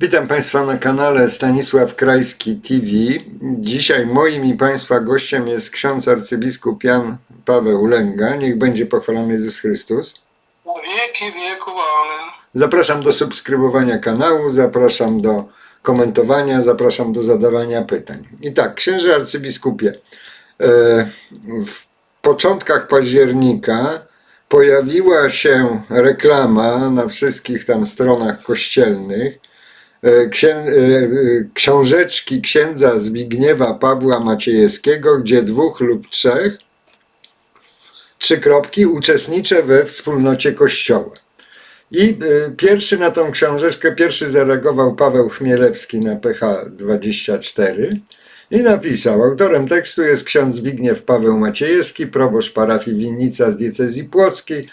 Witam Państwa na kanale Stanisław Krajski TV. Dzisiaj moim i Państwa gościem jest ksiądz arcybiskup Jan Paweł Lęga. Niech będzie pochwalony Jezus Chrystus. Wieki wieków. Amen. Zapraszam do subskrybowania kanału, zapraszam do komentowania, zapraszam do zadawania pytań. I tak, księże arcybiskupie, e, w początkach października pojawiła się reklama na wszystkich tam stronach kościelnych księ, e, e, książeczki księdza Zbigniewa Pawła Maciejewskiego, gdzie dwóch lub trzech, trzy kropki, uczestniczę we wspólnocie kościoła. I pierwszy na tą książeczkę, pierwszy zareagował Paweł Chmielewski na PH24 i napisał, autorem tekstu jest ksiądz Zbigniew Paweł Maciejewski, proboszcz parafii Winnica z diecezji płockiej.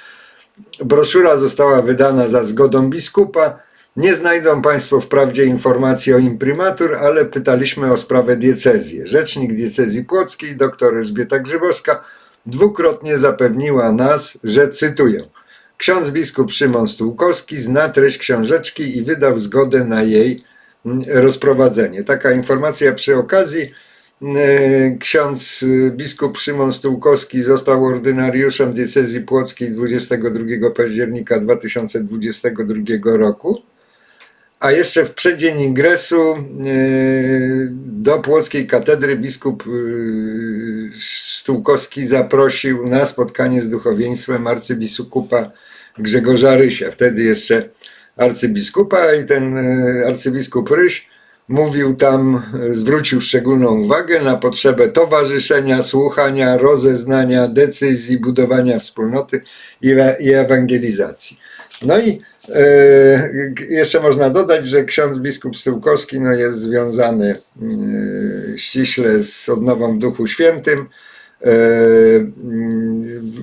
Broszura została wydana za zgodą biskupa. Nie znajdą Państwo wprawdzie informacji o imprimatur, ale pytaliśmy o sprawę diecezji. Rzecznik diecezji płockiej, dr Elżbieta Grzybowska, dwukrotnie zapewniła nas, że cytuję – Ksiądz biskup Szymon Stułkowski zna treść książeczki i wydał zgodę na jej mm, rozprowadzenie. Taka informacja przy okazji. Mm, Ksiądz y, biskup Szymon Stułkowski został ordynariuszem diecezji płockiej 22 października 2022 roku. A jeszcze w przeddzień ingresu y, do płockiej katedry biskup y, Stułkowski zaprosił na spotkanie z duchowieństwem arcybiskupa Grzegorza Rysia, wtedy jeszcze arcybiskupa i ten y, arcybiskup Ryś mówił tam, zwrócił szczególną uwagę na potrzebę towarzyszenia, słuchania, rozeznania, decyzji, budowania wspólnoty i, e- ewangelizacji. No i e, jeszcze można dodać, że ksiądz biskup Stułkowski no, jest związany e, ściśle z odnową w Duchu Świętym. Mm,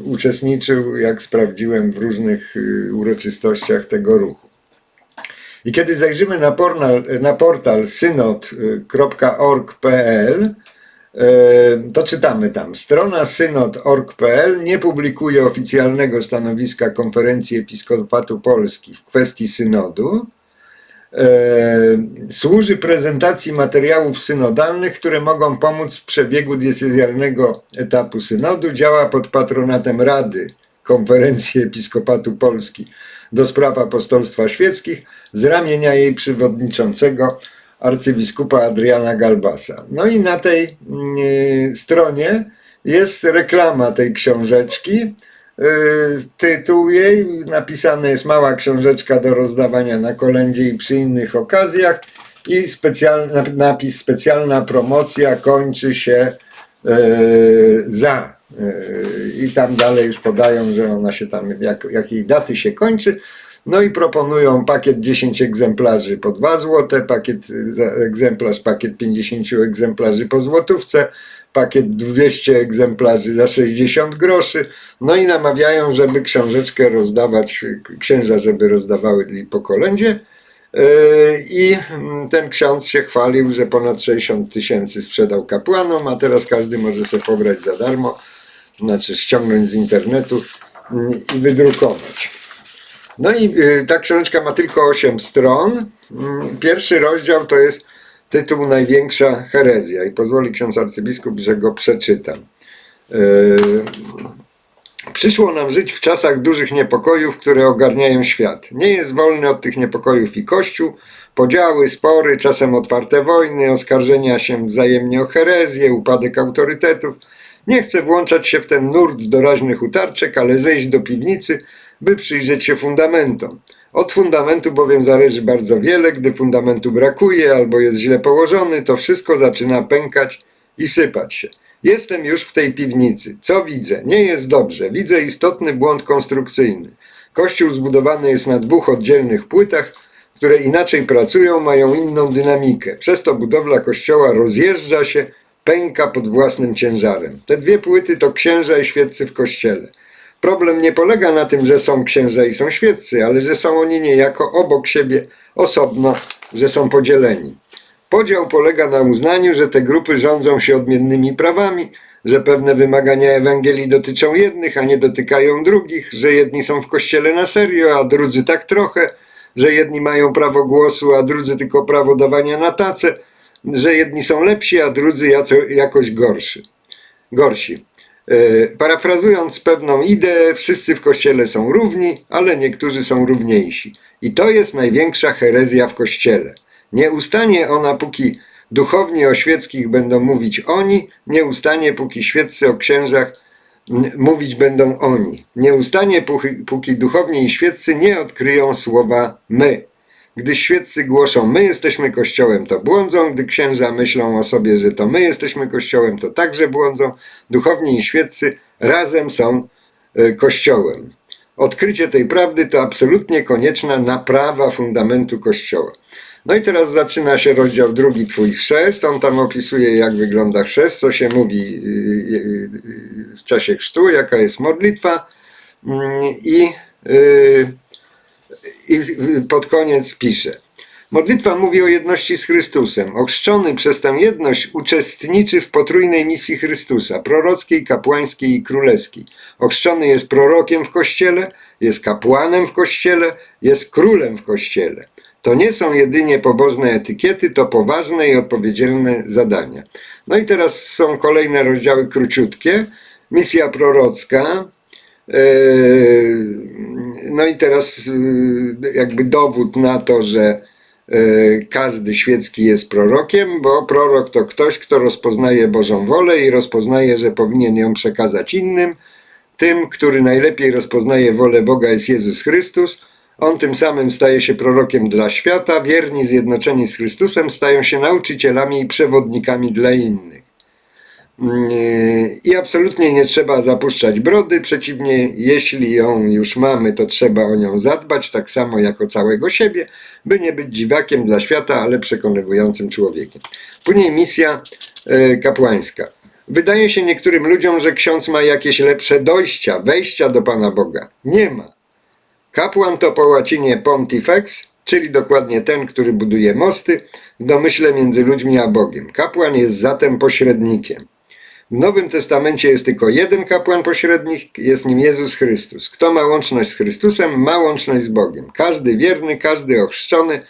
uczestniczył, jak sprawdziłem, w różnych uroczystościach tego ruchu. I kiedy zajrzymy na portal, na portal synod.org.pl, to czytamy tam. Strona synod.org.pl nie publikuje oficjalnego stanowiska Konferencji Episkopatu Polski w kwestii synodu. E, Służy prezentacji materiałów synodalnych, które mogą pomóc w przebiegu diecezjalnego etapu synodu. Działa pod patronatem Rady Konferencji Episkopatu Polski do spraw apostolstwa świeckich z ramienia jej przewodniczącego arcybiskupa Adriana Galbasa. No i na tej mm, stronie jest reklama tej książeczki. Yy, Tytuł jej napisany jest Mała książeczka do rozdawania na kolędzie i przy innych okazjach i napis specjalna promocja kończy się yy, za. Yy, I tam dalej już podają, że ona się tam, jak, jakiej daty się kończy. No i proponują pakiet 10 egzemplarzy po 2 zł, pakiet egzemplarz, pakiet 50 egzemplarzy po złotówce, pakiet 200 egzemplarzy za 60 groszy. No i namawiają, żeby książeczkę rozdawać, księża, żeby rozdawały po kolędzie. Yy, I ten ksiądz się chwalił, że ponad 60 tysięcy sprzedał kapłanom, a teraz każdy może sobie pobrać za darmo, znaczy ściągnąć z internetu i wydrukować. No i y, ta książeczka ma tylko 8 stron. Mm, Pierwszy rozdział to jest tytuł Największa herezja i pozwoli ksiądz arcybiskup, że go przeczytam. Yy, Przyszło nam żyć w czasach dużych niepokojów, które ogarniają świat. Nie jest wolny od tych niepokojów i Kościół. Podziały, spory, czasem otwarte wojny, oskarżenia się wzajemnie o herezję, upadek autorytetów. Nie chcę włączać się w ten nurt doraźnych utarczek, ale zejść do piwnicy, by przyjrzeć się fundamentom. Od fundamentu bowiem zależy bardzo wiele, gdy fundamentu brakuje albo jest źle położony, to wszystko zaczyna pękać i sypać się. Jestem już w tej piwnicy. Co widzę? Nie jest dobrze. Widzę istotny błąd konstrukcyjny. Kościół zbudowany jest na dwóch oddzielnych płytach, które inaczej pracują, mają inną dynamikę. Przez to budowla kościoła rozjeżdża się, pęka pod własnym ciężarem. Te dwie płyty to księża i świeccy w kościele. Problem nie polega na tym, że są księża i są świeccy, ale że są oni niejako obok siebie, osobno, że są podzieleni. Podział polega na uznaniu, że te grupy rządzą się odmiennymi prawami, że pewne wymagania Ewangelii dotyczą jednych, a nie dotykają drugich, że jedni są w kościele na serio, a drudzy tak trochę, że jedni mają prawo głosu, a drudzy tylko prawo dawania na tacę, że jedni są lepsi, a drudzy jakoś gorszy, gorsi. E, Parafrazując pewną ideę, wszyscy w kościele są równi, ale niektórzy są równiejsi. I to jest największa herezja w kościele. Nie ustanie ona, póki duchowni o świeckich będą mówić oni, nie ustanie, póki świeccy o księżach mówić będą oni. Nie ustanie, póki, póki duchowni i świeccy nie odkryją słowa my. Gdy świeccy głoszą my jesteśmy kościołem, to błądzą, gdy księża myślą o sobie, że to my jesteśmy kościołem, to także błądzą. Duchowni i świeccy razem są e, kościołem. Odkrycie tej prawdy to absolutnie konieczna naprawa fundamentu kościoła. No i teraz zaczyna się rozdział drugi, twój chrzest. On tam opisuje, jak wygląda chrzest, co się mówi yy, yy, w czasie chrztu, jaka jest modlitwa. Mm, I, yy, i pod koniec pisze. Modlitwa mówi o jedności z Chrystusem. Ochrzczony przez tę jedność uczestniczy w potrójnej misji Chrystusa, prorockiej, kapłańskiej i królewskiej. Ochrzczony jest prorokiem w kościele, jest kapłanem w kościele, jest królem w kościele. To nie są jedynie pobożne etykiety, to poważne i odpowiedzialne zadania. No i teraz są kolejne rozdziały króciutkie. Misja prorocka, No i teraz yy, jakby dowód na to, że yy, każdy świecki jest prorokiem, bo prorok to ktoś, kto rozpoznaje Bożą wolę i rozpoznaje, że powinien ją przekazać innym. Tym, który najlepiej rozpoznaje wolę Boga jest Jezus Chrystus. On tym samym staje się prorokiem dla świata. Wierni zjednoczeni z Chrystusem stają się nauczycielami i przewodnikami dla innych. Yy, I absolutnie nie trzeba zapuszczać brody, przeciwnie, jeśli ją już mamy, to trzeba o nią zadbać, tak samo jak o całego siebie, by nie być dziwakiem dla świata, ale przekonywującym człowiekiem. Później misja e, kapłańska. Wydaje się niektórym ludziom, że ksiądz ma jakieś lepsze dojścia, wejścia do Pana Boga. Nie ma. Kapłan to po łacinie pontifex, czyli dokładnie ten, który buduje mosty w domyśle między ludźmi a Bogiem. Kapłan jest zatem pośrednikiem. W Nowym Testamencie jest tylko jeden kapłan pośrednik, jest nim Jezus Chrystus. Kto ma łączność z Chrystusem, ma łączność z Bogiem. Każdy wierny, każdy ochrzczony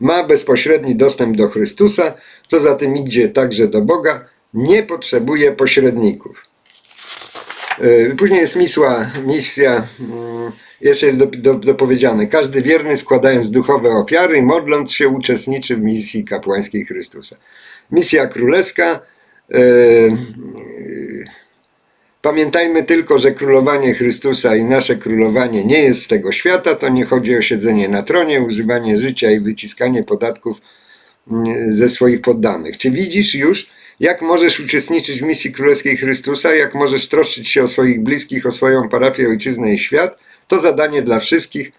ma bezpośredni dostęp do Chrystusa, co za tym idzie także do Boga, nie potrzebuje pośredników. Yy, Później jest misja, misja mm, jeszcze jest do, do, dopowiedziane. Każdy wierny składając duchowe ofiary i modląc się uczestniczy w misji kapłańskiej Chrystusa. Misja królewska. Yy, Pamiętajmy tylko, że królowanie Chrystusa i nasze królowanie nie jest z tego świata. To nie chodzi o siedzenie na tronie, używanie życia i wyciskanie podatków mm, ze swoich poddanych. Czy widzisz już, jak możesz uczestniczyć w misji królewskiej Chrystusa, jak możesz troszczyć się o swoich bliskich, o swoją parafię, ojczyznę i świat? To zadanie dla wszystkich,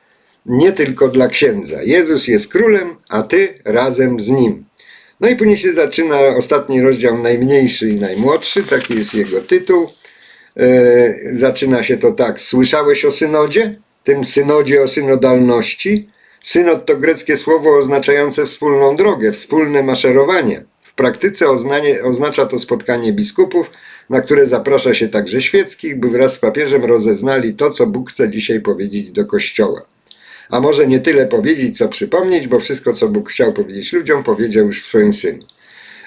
nie tylko dla księdza. Jezus jest królem, a ty razem z nim. No i później się zaczyna ostatni rozdział, najmniejszy i najmłodszy, taki jest jego tytuł. E, zaczyna się to tak. Słyszałeś o synodzie? Tym synodzie o synodalności? Synod to greckie słowo oznaczające wspólną drogę, wspólne maszerowanie. W praktyce oznanie, oznacza to spotkanie biskupów, na które zaprasza się także świeckich, by wraz z papieżem rozeznali to, co Bóg chce dzisiaj powiedzieć do Kościoła. A może nie tyle powiedzieć, co przypomnieć, bo wszystko, co Bóg chciał powiedzieć ludziom, powiedział już w swoim synu.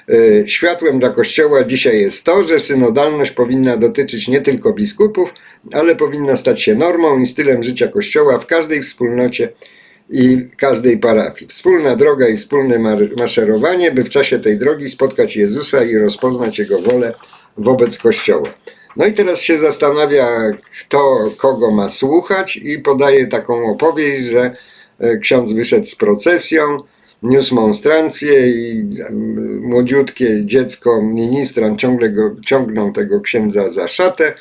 E, Światłem dla Kościoła dzisiaj jest to, że synodalność powinna dotyczyć nie tylko biskupów, ale powinna stać się normą i stylem życia Kościoła w każdej wspólnocie i każdej parafii. Wspólna droga i wspólne maszerowanie, by w czasie tej drogi spotkać Jezusa i rozpoznać Jego wolę wobec Kościoła. No i teraz się zastanawia, kto kogo ma słuchać i podaje taką opowieść, że e, ksiądz wyszedł z procesją, niósł monstrancję i em, młodziutkie dziecko, ministrant ciągle go, ciągnął tego księdza za szatę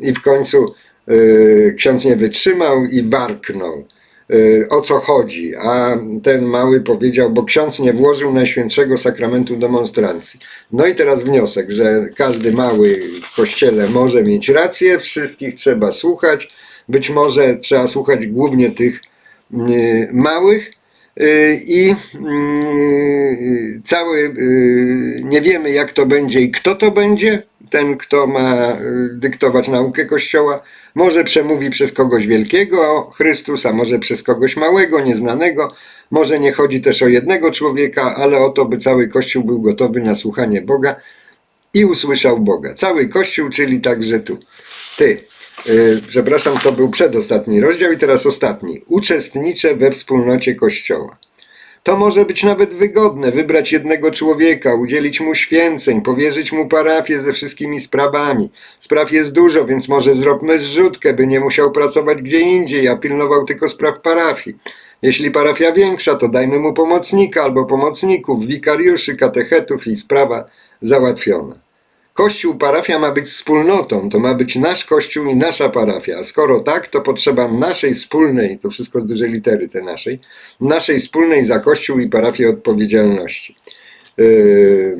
i w końcu e, ksiądz nie wytrzymał i warknął. E, o co chodzi? A ten mały powiedział, bo ksiądz nie włożył Najświętszego Sakramentu do monstrancji. No i teraz wniosek, że każdy mały w kościele może mieć rację, wszystkich trzeba słuchać. Być może trzeba słuchać głównie tych mm, małych, Y, i cały y, nie wiemy jak to będzie i kto to będzie. Ten kto ma y, dyktować naukę Kościoła, może przemówi przez kogoś wielkiego Chrystusa, może przez kogoś małego, nieznanego, może nie chodzi też o jednego człowieka, ale o to, by cały Kościół był gotowy na słuchanie Boga i usłyszał Boga. Cały Kościół, czyli także tu. Ty, yy, przepraszam, to był przedostatni rozdział i teraz ostatni. Uczestniczę we wspólnocie Kościoła. To może być nawet wygodne, wybrać jednego człowieka, udzielić mu święceń, powierzyć mu parafię ze wszystkimi sprawami. Spraw jest dużo, więc może zróbmy zrzutkę, by nie musiał pracować gdzie indziej, a pilnował tylko spraw parafii. Jeśli parafia większa, to dajmy mu pomocnika albo pomocników, wikariuszy, katechetów i sprawa załatwiona. Kościół, parafia ma być wspólnotą, to ma być nasz kościół i nasza parafia. A skoro tak, to potrzeba naszej wspólnej, to wszystko z dużej litery te naszej, naszej wspólnej za kościół i parafię odpowiedzialności. Yy...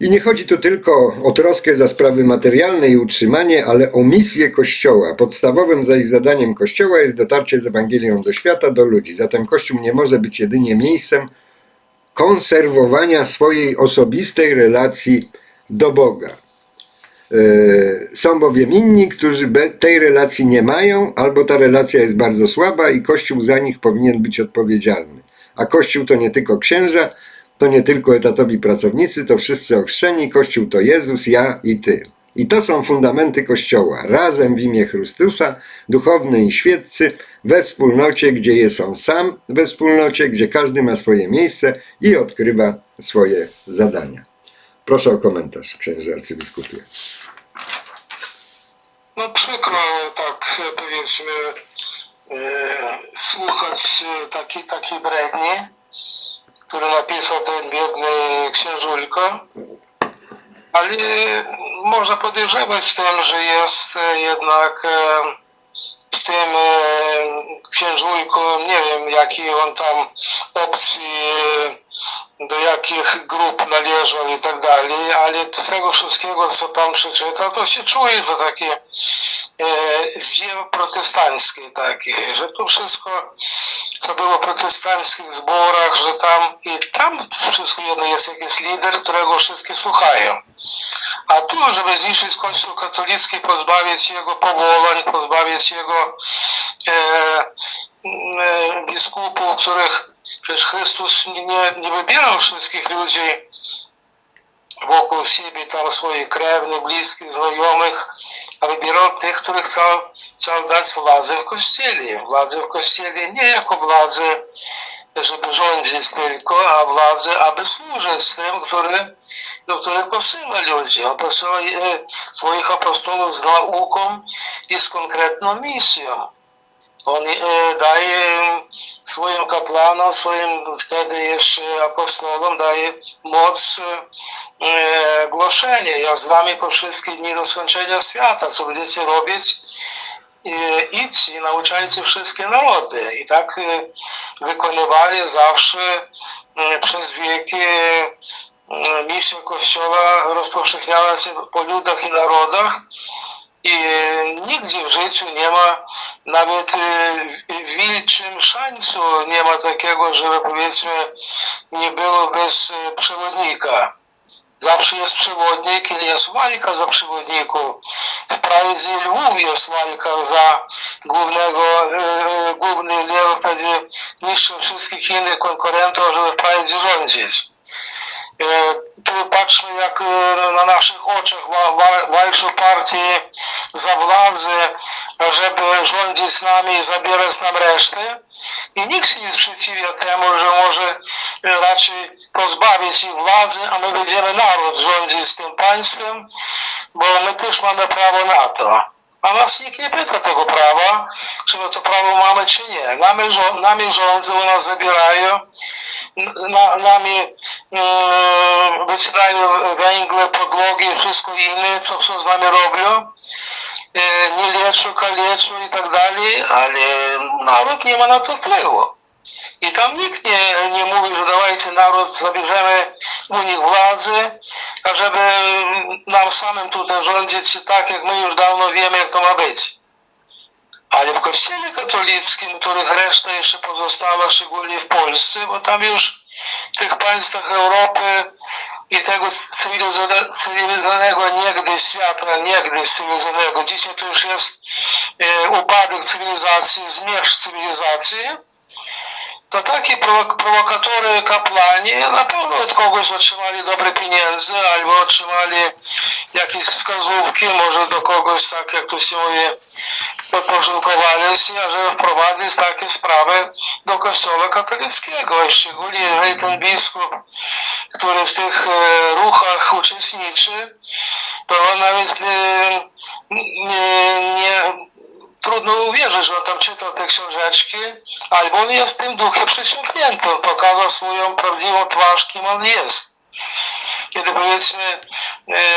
I nie chodzi tu tylko o troskę za sprawy materialne i utrzymanie, ale o misję Kościoła. Podstawowym zaś zadaniem Kościoła jest dotarcie z Ewangelią do świata, do ludzi. Zatem Kościół nie może być jedynie miejscem konserwowania swojej osobistej relacji do Boga. Yy, Są bowiem inni, którzy tej relacji nie mają, albo ta relacja jest bardzo słaba i Kościół za nich powinien być odpowiedzialny. A Kościół to nie tylko księża, to nie tylko etatowi pracownicy, to wszyscy ochrzczeni. Kościół to Jezus, ja i ty. I to są fundamenty Kościoła. Razem w imię Chrystusa, duchowny i świeccy, we wspólnocie, gdzie jest on sam, we wspólnocie, gdzie każdy ma swoje miejsce i odkrywa swoje zadania. Proszę o komentarz, księże arcybiskupie. No przykro tak powiedzmy e, słuchać e, takiej taki bredni, który napisał ten biedny księżulko. Ale można podejrzewać tym, że jest e, jednak e, w tym e, księżulku, nie wiem jaki on tam opcji, do jakich grup należał i tak dalej, ale tego wszystkiego, co pan przeczytał, to się czuje to takie ziew protestanckie takie, że to wszystko, co było w protestanckich zborach, że tam i tam wszystko jedno jest jakiś lider, którego wszyscy słuchają. A tu, żeby zniszczyć Kościół katolicki, pozbawić jego powolań, pozbawić jego e, e, biskupów, których przecież Chrystus nie, nie wybierał wszystkich ludzi wokół siebie, tam swoich krewnych, bliskich, znajomych, a wybierał tych, których chciał, chciał dać władzę w Kościele. Władzę w Kościele nie jako władzę, żeby rządzić tylko, a władzę, aby służyć tym, który, do których posyła ludzi. Posyła e, swoich apostołów z nauką i z konkretną misją. On e, daje swoim kapłanom, swoim wtedy jeszcze apostolom, daje moc e, głoszenia. Ja z wami po wszystkie dni do skończenia świata. Co będziecie robić? Idźcie i nauczajcie wszystkie narody. I tak wykonywali zawsze przez wieki misja Kościoła rozpowszechniała się po ludach i narodach. I nigdzie w życiu nie ma, nawet e, w wilczym szańcu nie ma takiego, żeby powiedzmy nie było bez e, przewodnika. Zawsze jest przewodnik i jest walka za przewodników. W Prajdzie Lwów jest walka za głównego, e, główny lider wtedy niszczy wszystkich innych konkurentów, żeby w Prajdzie rządzić. E, patrzmy, jak e, na naszych oczach walczą partie za władzę, żeby rządzić z nami i zabierać nam resztę. I nikt się nie sprzeciwia temu, że może e, raczej pozbawić ich władzy, a my będziemy naród rządzić tym państwem, bo my też mamy prawo na to. A nas nikt nie pyta tego prawa, czy my to prawo mamy, czy nie. Nami, nami rządzą, nas zabierają, na, nami e, wycierają węgle, podłogi wszystko inne, co, co z nami robią. E, nie leczą, kaleczą i tak dalej, ale naród nie ma na to wpływu. I tam nikt nie, nie mówi, że dawajcie naród, zabierzemy u nich władzę, a żeby nam samym tutaj rządzić tak, jak my już dawno wiemy, jak to ma być. Ale w kościele katolickim, których reszta jeszcze pozostała, szczególnie w Polsce, bo tam już w tych państwach Europy i tego cywilizowane- cywilizowanego niegdyś świata, niegdyś cywilizowanego. Dzisiaj to już jest e, upadek cywilizacji, zmierzch cywilizacji. To takie prowok- prowokatory kapłani na pewno od kogoś otrzymali dobre pieniądze albo otrzymali jakieś wskazówki, może do kogoś, tak jak tu się mówi, podporządkowali się, żeby wprowadzić takie sprawy do kościoła katolickiego. I szczególnie jeżeli ten biskup, który w tych e, ruchach uczestniczy, to nawet e, nie, nie, trudno uwierzyć, że on tam czytał te książeczki, albo on jest tym duchem przysiągnięty, on pokazał swoją prawdziwą twarz, kim on jest. Kiedy powiedzmy e,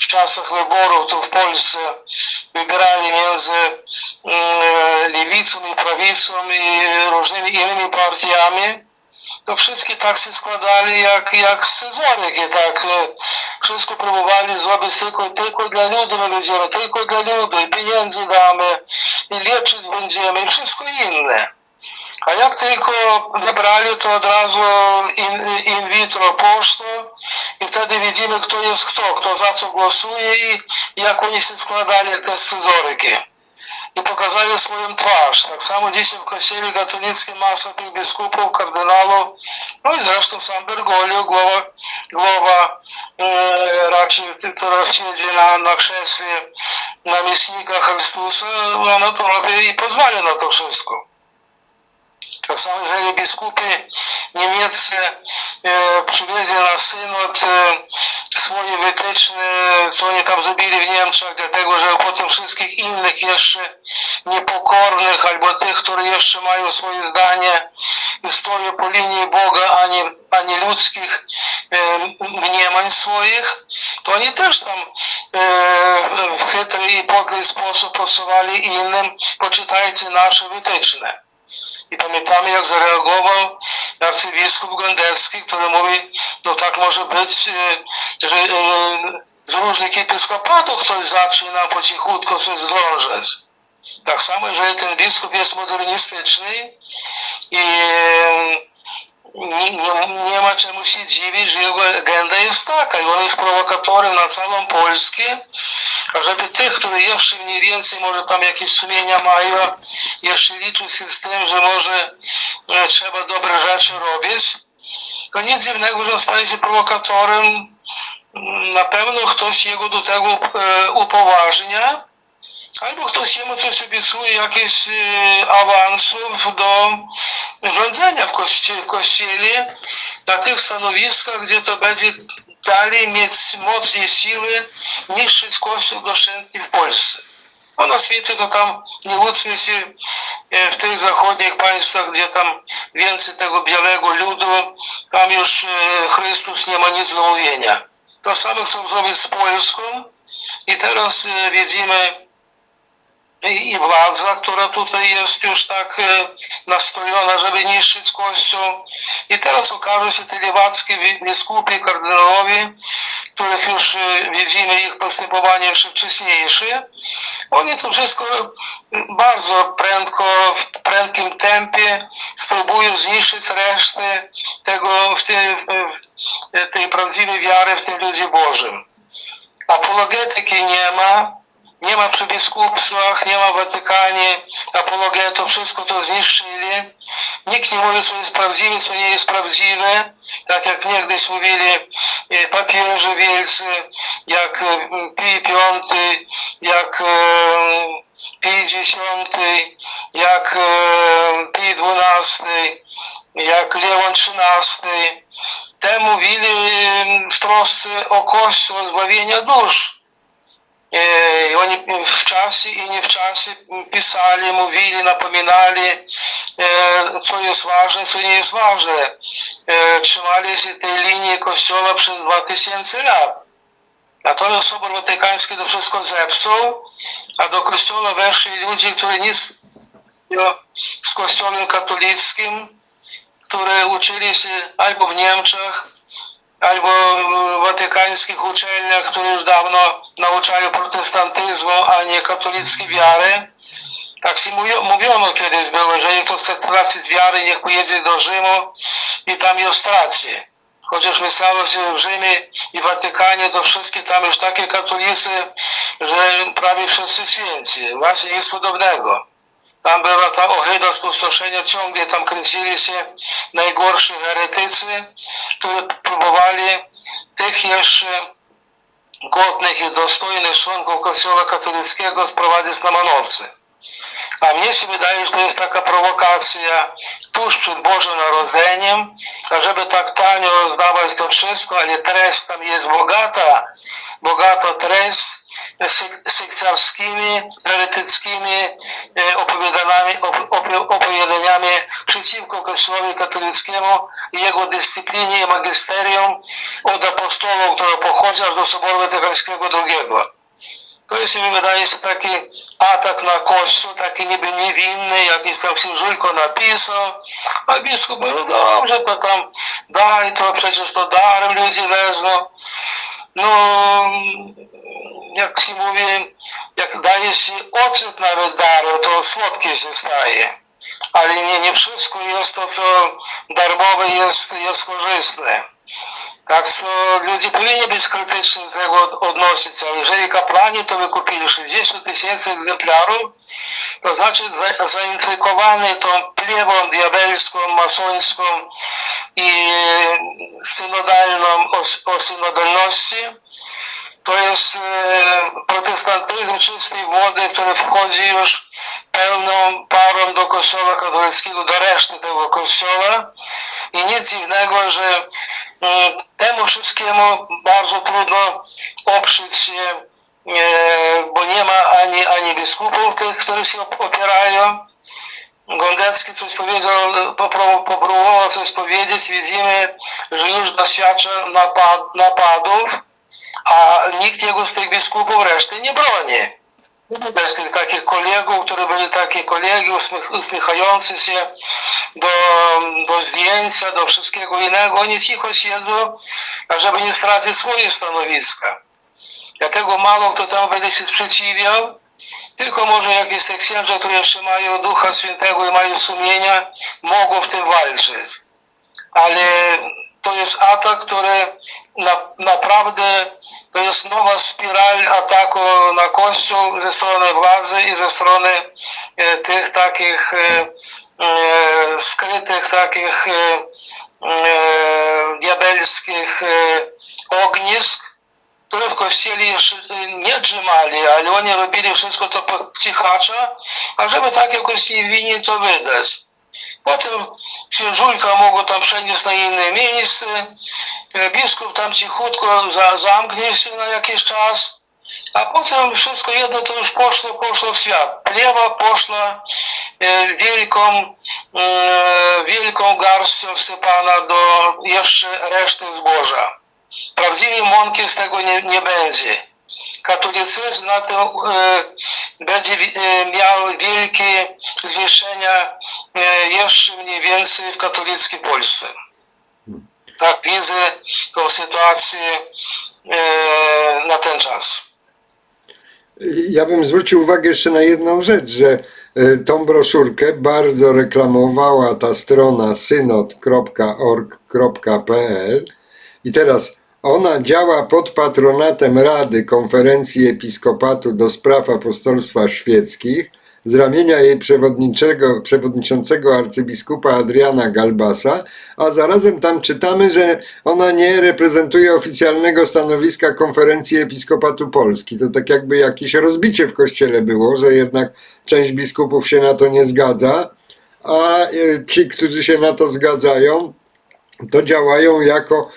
w czasach wyborów tu w Polsce wybierali między mm, lewicą i prawicą i różnymi innymi partiami, to wszystkie tak się składali jak, jak scyzoryk i tak e, wszystko próbowali zrobić tylko, tylko dla ludu my będziemy, tylko dla ludu i pieniędzy damy i leczyć będziemy i wszystko inne. A jak tylko wybrali, to od razu in, in vitro poszło i wtedy widzimy, kto jest kto, kto za co głosuje i jak oni się składali te scyzoryki. I pokazali swoją twarz. Tak samo dzisiaj w kościele katolickim masa tych biskupów, kardynałów, no i zresztą sam Bergoglio, głowa, głowa e, raczej, która siedzi na, na krześle namiestnika Chrystusa, ona to robi i pozwala na to wszystko. Tak samo jeżeli biskupi niemieccy e, na synod e, swoje wytyczne, co oni tam zrobili w Niemczech, dlatego że po tym wszystkich innych jeszcze niepokornych, albo tych, którzy jeszcze mają swoje zdanie stoją po linii Boga, a nie, a nie ludzkich e, mniemań swoich, to oni też tam e, w chytry i podły sposób posuwali innym, poczytajcie nasze wytyczne. I pamiętamy, jak zareagował arcybiskup Gondecki, który mówi, no tak może być, e, że e, z różnych episkopatów ktoś zaczyna po cichutku coś drążyć. Tak samo, jeżeli ten biskup jest modernistyczny i nie, nie, nie ma czemu się dziwić, że jego agenda jest taka i on jest prowokatorem na całą Polskę, a żeby tych, którzy jeszcze mniej więcej może tam jakieś sumienia mają, jeszcze liczyć się z tym, że może e, trzeba dobre rzeczy robić, to nic dziwnego, że staje się prowokatorem. Na pewno ktoś jego do tego e, upoważnia, albo ktoś jemu coś obiecuje, jakieś e, awansów do rządzenia w kościele, w kościele na tych stanowiskach, gdzie to będzie dalej mieć moc i siły niszczyć kościół doszczętnie w Polsce. A na świecie to tam nie łudźmy się e, w tych zachodnich państwach, gdzie tam więcej tego białego ludu, tam już e, Chrystus nie ma nic do mówienia. To samo chcą zrobić z Polską i teraz e, widzimy i, władza, która tutaj jest już tak e, nastrojona, żeby niszczyć Kościół. I teraz okaże się te lewackie biskupi, kardynałowie, których już e, widzimy ich postępowanie jeszcze wcześniejsze. Oni to wszystko bardzo prędko, w prędkim tempie spróbują zniszczyć resztę tego, w tej, w tej prawdziwej wiary w tym ludzie Bożym. Apologetyki nie ma, nie ma przy biskupstwach, nie ma w Watykanie apologetów, wszystko to zniszczyli. Nikt nie mówi, co jest prawdziwe, co nie jest prawdziwe. Tak jak niegdyś mówili e, papieże wielcy, jak e, Pij V, jak e, Pij X, jak Pij XII, jak Leon XIII. Te mówili w trosce o Kościół, o zbawienie dusz. Oni w czasie i nie w czasie pisali, mówili, napominali, e, co jest ważne, co nie jest ważne. E, Trzymali się tej linii Kościoła przez 2000 lat. Natomiast Sobor Watykański to wszystko zepsuł, a do Kościoła weszli ludzie, którzy nic z Kościołem katolickim, które uczyli się albo w Niemczech, albo w watykańskich uczelniach, które już dawno nauczają protestantyzmu, a nie katolickiej wiary. Tak się mówio- mówiono kiedyś było, że kto chce tracić wiary, niech pojedzie do Rzymu i tam ją straci. chociaż myślało się w Rzymie i Watykanie, to wszystkie tam już takie katolicy, że prawie wszyscy święci. Właśnie nic podobnego. Tam była ta ohyda spustoszenia, ciągle tam kręcili się najgorsi heretycy, którzy próbowali tych jeszcze godnych i dostojnych członków Kościoła katolickiego sprowadzić na manowce. A mnie się wydaje, że to jest taka prowokacja tuż przed Bożym Narodzeniem, ażeby tak tanio rozdawać to wszystko, ale treść tam jest bogata, bogata treść sekciarskimi, heretyckimi e, opowiadaniami, op- op- opowiadaniami przeciwko Kościołowi katolickiemu i jego dyscyplinie i magisterium od apostołów, które pochodzi aż do Soboru Watykańskiego II. To jest mi wydaje się taki atak na Kościół, taki niby niewinny, jakiś tam Księżulko napisał, a biskup mówi, no dobrze, to tam daj, to przecież to darem ludzie wezmą. No, jak się mówi, jak daje się ocet nawet daru, to słodkie się staje. Ale nie, nie wszystko jest to, co darmowe jest, jest korzystne. Tak, co ludzie powinni być krytyczni do tego od- odnosić, ale jeżeli kapłani to wykupili 60 tysięcy egzemplarów, to znaczy za, zainfekowany tą plewą diabelską, masońską i synodalną o, o synodalności, to jest e, protestantyzm czystej wody, który wchodzi już pełną parą do kościoła katolickiego, do reszty tego kościoła i nic dziwnego, że mm, temu wszystkiemu bardzo trudno oprzeć się, e, bo nie ma ani, ani biskupów tych, którzy się op- opierają. Gondecki coś powiedział, popróbował coś powiedzieć, widzimy, że już doświadcza napad, napadów, a nikt jego z tych biskupów reszty nie broni. Bez tych takich kolegów, które byli takie kolegi uśmiech, uśmiechający się do, do zdjęcia, do wszystkiego innego, oni cicho siedzą, żeby nie stracić swoje stanowiska. Dlatego mało kto tam będzie się sprzeciwiał, tylko może jakieś te księża, które jeszcze mają Ducha Świętego i mają sumienia, mogą w tym walczyć. Ale to jest atak, który na, naprawdę to jest nowa spiralь ataku na Kościół ze strony władzy i ze strony e, tych takich e, e, skrytych, takich e, e, diabelskich e, ognisk, które w kościele e, nie drzymali, ale oni robili wszystko to po cichacza, a żeby tak jakoś nie winni to wydać. Potem księżulka mogło tam przenieść na inne miejsce, e, biskup tam cichutko za, zamknie się na jakiś czas, a potem wszystko jedno to już poszło, poszło w świat. Plewa poszła e, wielką, wielką garścią wsypana do jeszcze reszty zboża. Prawdziwej mąki z tego nie, nie będzie. Katolicyzm na tym e, będzie e, miał wielkie zniszczenia e, jeszcze mniej więcej w katolickiej Polsce. Tak widzę tą sytuację e, na ten czas. Ja bym zwrócił uwagę jeszcze na jedną rzecz, że e, tą broszurkę bardzo reklamowała ta strona synod.org.pl i teraz ona działa pod patronatem Rady Konferencji Episkopatu do Spraw Apostolstwa Świeckich z ramienia jej przewodniczego, przewodniczącego arcybiskupa Adriana Galbasa, a zarazem tam czytamy, że ona nie reprezentuje oficjalnego stanowiska Konferencji Episkopatu Polski. To tak jakby jakieś rozbicie w kościele było, że jednak część biskupów się na to nie zgadza, a e, ci, którzy się na to zgadzają, to działają jako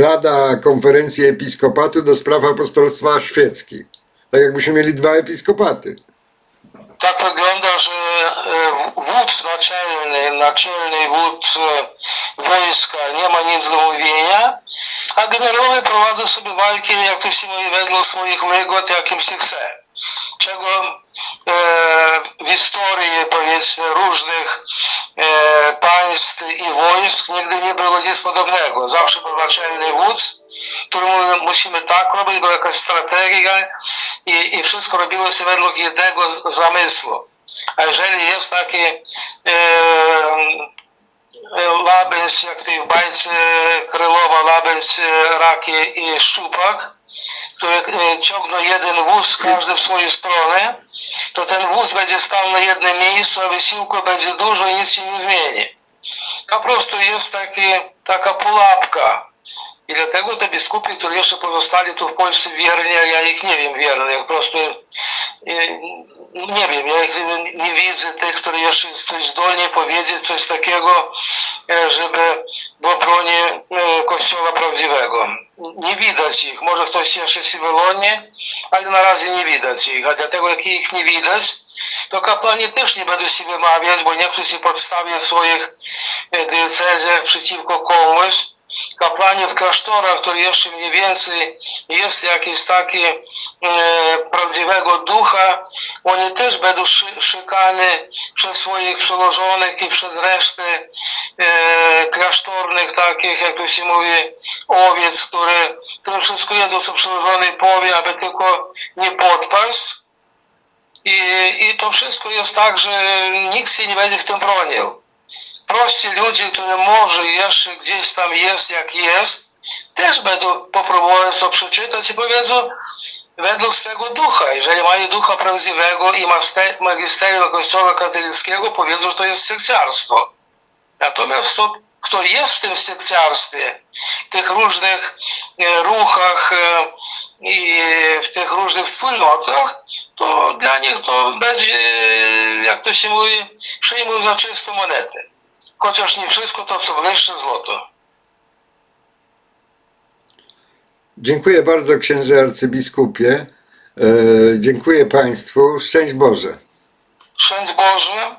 Rada Konferencji Episkopatu do Spraw Apostolstwa Świeckich. Tak jakbyśmy mieli dwa episkopaty. Tak wygląda, że e, wódz naczelny, naczelny wódz e, wojska nie ma nic do mówienia, a generałowie prowadzą sobie walki, jak to się mówi, wedle swoich wygód, jakim się chce. Czego e, w historii, powiedzmy, różnych e, państw i wojsk nigdy nie było nic podobnego. Zawsze był naczelny wódz, któremu musimy tak robić, była jakaś strategia i, i wszystko robiło się według jednego zamysłu. A jeżeli jest taki e, e, Labens, jak w tej bajce Krylowa, Labens, e, Raki i Szczupak, które e, ciągną jeden wóz, każdy w swoją stronę, to ten wóz będzie stał na jednym miejscu, a wysiłku będzie dużo i nic się nie zmieni. Po prostu jest taki, taka pułapka. I dlatego te biskupi, którzy jeszcze pozostali tu w Polsce wierni, ja ich nie wiem wiernych, po prostu e, nie wiem, ja ich nie widzę, tych, którzy jeszcze coś zdolni powiedzieć, coś takiego, e, żeby w obronie e, Kościoła prawdziwego. Nie widać ich, może ktoś jeszcze się wylonie, ale na razie nie widać ich, a dlatego jak ich nie widać, to kapłani też nie będą się wymawiać, bo nie chcą się podstawiać w swoich e, diecezjach przeciwko komuś. Kapłani w klasztorach, to jeszcze mniej więcej jest jakiś taki e, prawdziwego ducha, oni też będą szy, szykani przez swoich przełożonych i przez resztę e, klasztornych takich, jak to się mówi, owiec, które, które wszystko jedno, co przełożony powie, aby tylko nie podpaść. I, I to wszystko jest tak, że nikt się nie będzie w tym bronił. Prości ludzie, którzy może jeszcze gdzieś tam jest jak jest, też będą popróbować to przeczytać i powiedzą według swego ducha. Jeżeli mają ducha prawdziwego i magisterium Kościoła katolickiego, powiedzą, że to jest sekciarstwo. Natomiast to, kto jest w tym sekciarstwie, w tych różnych e, ruchach e, i w tych różnych wspólnotach, to dla nich to będzie, jak to się mówi, przyjmują za czystą monetę. Chociaż nie wszystko to, co błyszczy, złoto. Dziękuję bardzo księże arcybiskupie. E, dziękuję Państwu. Szczęść Boże. Szczęść Boże,